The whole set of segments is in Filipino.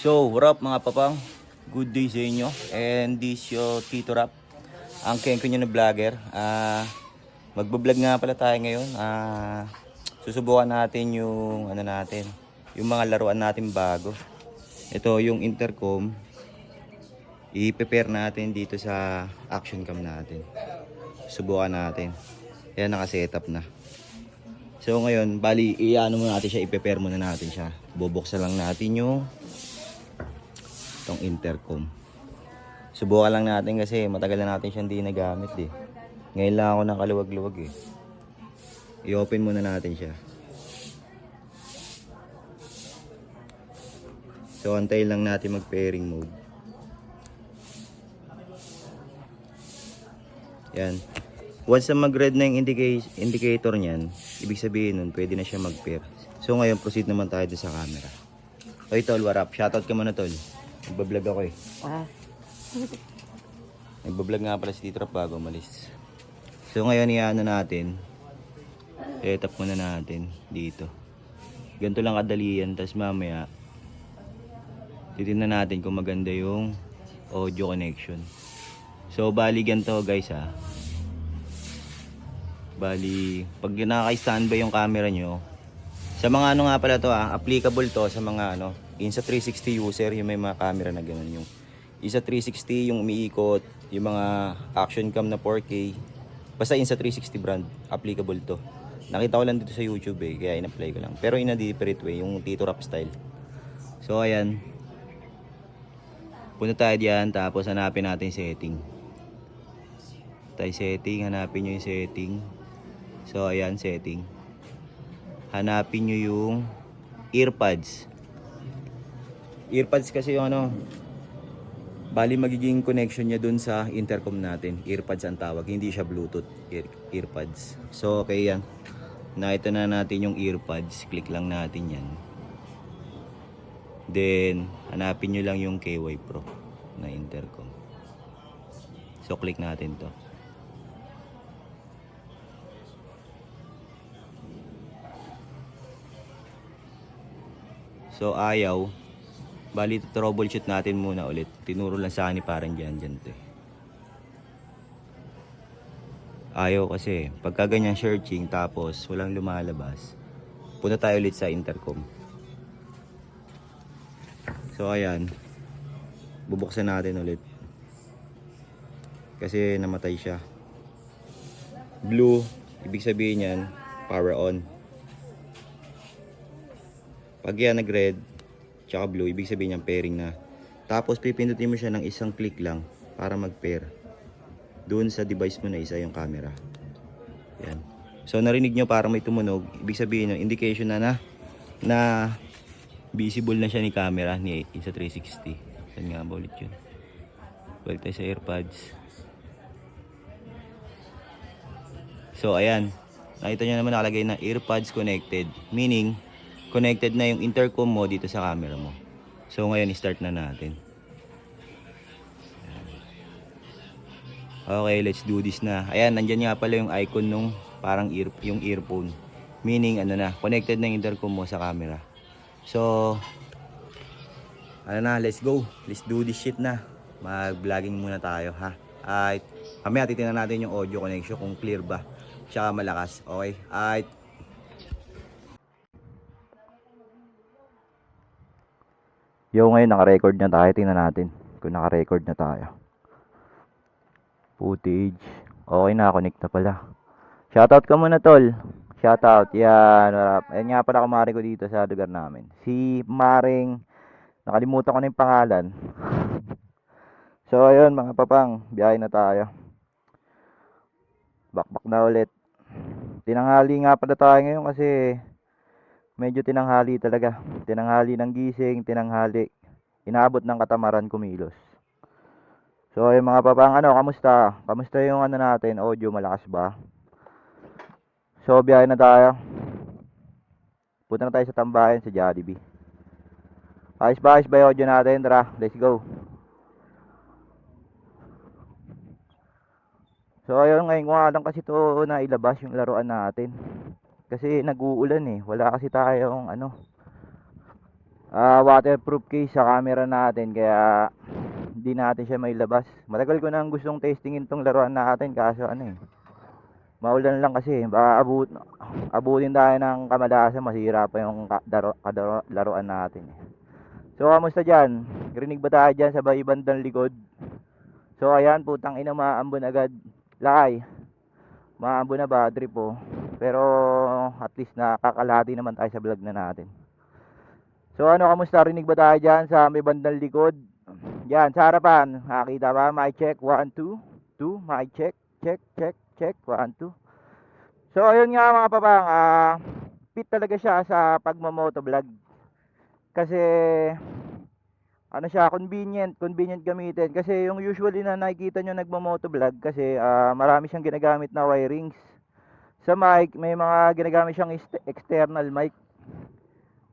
So, what mga papang? Good day sa inyo. And this your Tito Rap. Ang kengko nyo na vlogger. Ah, magbablog nga pala tayo ngayon. Ah, susubukan natin yung ano natin, yung mga laruan natin bago. Ito yung intercom. I-prepare natin dito sa action cam natin. Subukan natin. Yan naka-setup na. So ngayon, bali, i-ano muna natin siya, i-prepare muna natin siya. Bubuksan lang natin yung itong intercom. Subukan lang natin kasi matagal na natin siya hindi nagamit eh. Ngayon lang ako nakaluwag-luwag eh. I-open muna natin siya. So antayin lang natin mag pairing mode. Yan. Once na mag-red na yung indica- indicator niyan, ibig sabihin nun, pwede na siya mag-pair. So ngayon, proceed naman tayo sa camera. Oy tol, what up? Shoutout ka muna tol. Nagbablog ako eh. Ah, Nagbablog nga pala si Tito Rap bago umalis. So ngayon iano natin. Setup muna natin dito. Ganito lang kadali yan. Tapos mamaya, titignan natin kung maganda yung audio connection. So bali ganito guys ha. Bali, pag nakaka-standby yung camera nyo, sa mga ano nga pala to ah, applicable to sa mga ano, Insta 360 user, yung may mga camera na ganun yung Insta 360 yung umiikot, yung mga action cam na 4K. Basta Insta 360 brand, applicable to. Nakita ko lang dito sa YouTube eh, kaya in-apply ko lang. Pero in a different way, yung Tito Rap style. So ayan. Punta tayo diyan tapos hanapin natin yung setting. Tayo setting, hanapin nyo yung setting. So ayan, setting. Hanapin nyo yung earpads. Earpads kasi yung ano, bali magiging connection niya dun sa intercom natin. Earpads ang tawag, hindi siya Bluetooth. Ear, earpads. So okay yan. Nakita na natin yung earpads. Click lang natin yan. Then, hanapin nyo lang yung KY Pro na intercom. So, click natin to. So, ayaw. Bali, troubleshoot natin muna ulit. Tinuro lang sa akin parang dyan, dyan to eh. Ayaw kasi, pagka ganyan searching tapos walang lumalabas, punta tayo ulit sa intercom. So, ayan. Bubuksan natin ulit. Kasi namatay siya. Blue, ibig sabihin yan, power on. Pag yan nag-red, tsaka blue, ibig sabihin yan pairing na. Tapos pipindutin mo siya ng isang click lang para mag-pair. Doon sa device mo na isa yung camera. Yan. So narinig nyo parang may tumunog, ibig sabihin yung indication na na na visible na siya ni camera ni sa 360. Saan nga ba ulit yun? Balik tayo sa AirPods. So ayan, nakita nyo naman nakalagay na AirPods connected. Meaning, connected na yung intercom mo dito sa camera mo. So ngayon, start na natin. Okay, let's do this na. Ayan, nandyan nga pala yung icon nung parang ear, yung earphone. Meaning, ano na, connected na yung intercom mo sa camera. So, ano na, let's go. Let's do this shit na. Mag-vlogging muna tayo, ha? Ay, kami titingnan natin yung audio connection kung clear ba. Tsaka malakas. Okay? Ay, Yo, ngayon naka-record na tayo. Tingnan natin kung naka-record na tayo. Footage. Okay na, connect na pala. Shoutout ka muna, tol. Shoutout. Yan. Warap. Ayan nga pala kumari ko dito sa lugar namin. Si Maring, nakalimutan ko na yung pangalan. so, ayun mga papang, biyahe na tayo. Bakbak na ulit. Tinanghali nga pala tayo ngayon kasi medyo tinanghali talaga. Tinanghali ng gising, tinanghali. Inaabot ng katamaran kumilos. So, yung mga papang, ano, kamusta? Kamusta yung ano natin, audio, malakas ba? So, biyahe na tayo. Punta na tayo sa tambayan sa Jollibee. Ayos ba, ayos ba yung audio natin? Tara, let's go. So, ayun, ngayon ko nga lang kasi to na ilabas yung laruan natin. Kasi nag-uulan eh. Wala kasi tayong ano. ah, waterproof case sa camera natin kaya hindi natin siya mailabas. Matagal ko nang gustong testingin tong laruan natin kaso ano eh. Maulan lang kasi baka abut abutin tayo ng kamalasan masira pa yung ka- daro, kadaro, laruan natin. eh. So kamusta diyan? Rinig ba tayo diyan sa bandang likod? So ayan putang ina maambon agad. Lakay. Maambon na ba trip po. Pero at least nakakalahati naman tayo sa vlog na natin. So ano, kamusta? Rinig ba tayo dyan sa may bandang likod? Yan, sa harapan. Nakakita ba? Mic check. 1, 2. 2. Mic check. Check, check, check. 1, 2. So ayun nga mga papang. ah fit talaga siya sa pagmamotovlog. Kasi ano siya, convenient, convenient gamitin. Kasi yung usually na nakikita nyo nagmamotovlog kasi ah, marami siyang ginagamit na wirings. Sa mic, may mga ginagamit siyang external mic.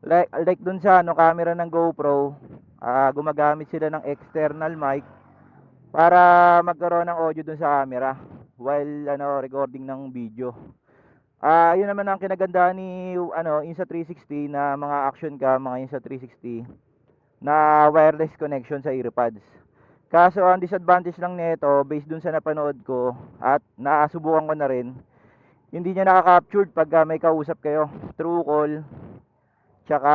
Like, like dun sa ano, camera ng GoPro, ah, gumagamit sila ng external mic para magkaroon ng audio dun sa camera while ano recording ng video. Ah, yun naman ang kinaganda ni ano, Insta 360 na mga action cam, mga Insta 360 na wireless connection sa earpods. Kaso ang disadvantage lang nito based dun sa napanood ko at nasubukan ko na rin, hindi niya nakaka-captured pag ah, may kausap kayo through call tsaka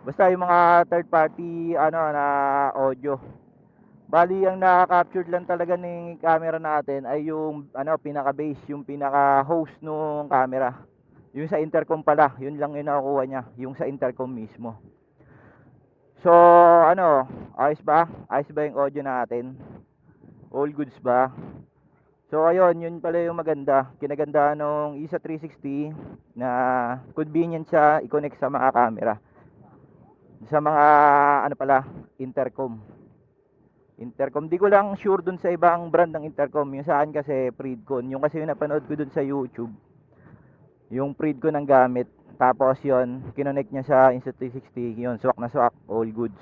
basta yung mga third party ano na audio. Bali ang nakaka-captured lang talaga ng camera natin ay yung ano pinaka base, yung pinaka host nung camera. Yung sa intercom pala, yun lang yung nakukuha niya, yung sa intercom mismo. So, ano, ayos ba? Ayos ba yung audio natin? All goods ba? So, ayun, yun pala yung maganda. Kinaganda nung isa 360 na convenient siya i-connect sa mga camera. Sa mga, ano pala, intercom. Intercom. Di ko lang sure dun sa ibang brand ng intercom. Yung sa akin kasi Freedcon. Yung kasi yung napanood ko dun sa YouTube. Yung Freedcon ang gamit. Tapos yon kinonect niya sa Insta360. Yun, swak na swak. All goods.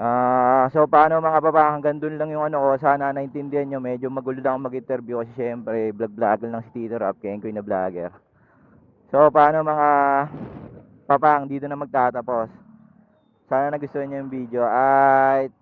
Ah, so paano mga baba, hanggang dun lang yung ano ko, sana naintindihan nyo, medyo magulo lang mag-interview kasi syempre, vlog-vlog lang si Tito Rap, kaya ko na vlogger. So paano mga papang, dito na magtatapos. Sana nagustuhan nyo yung video. At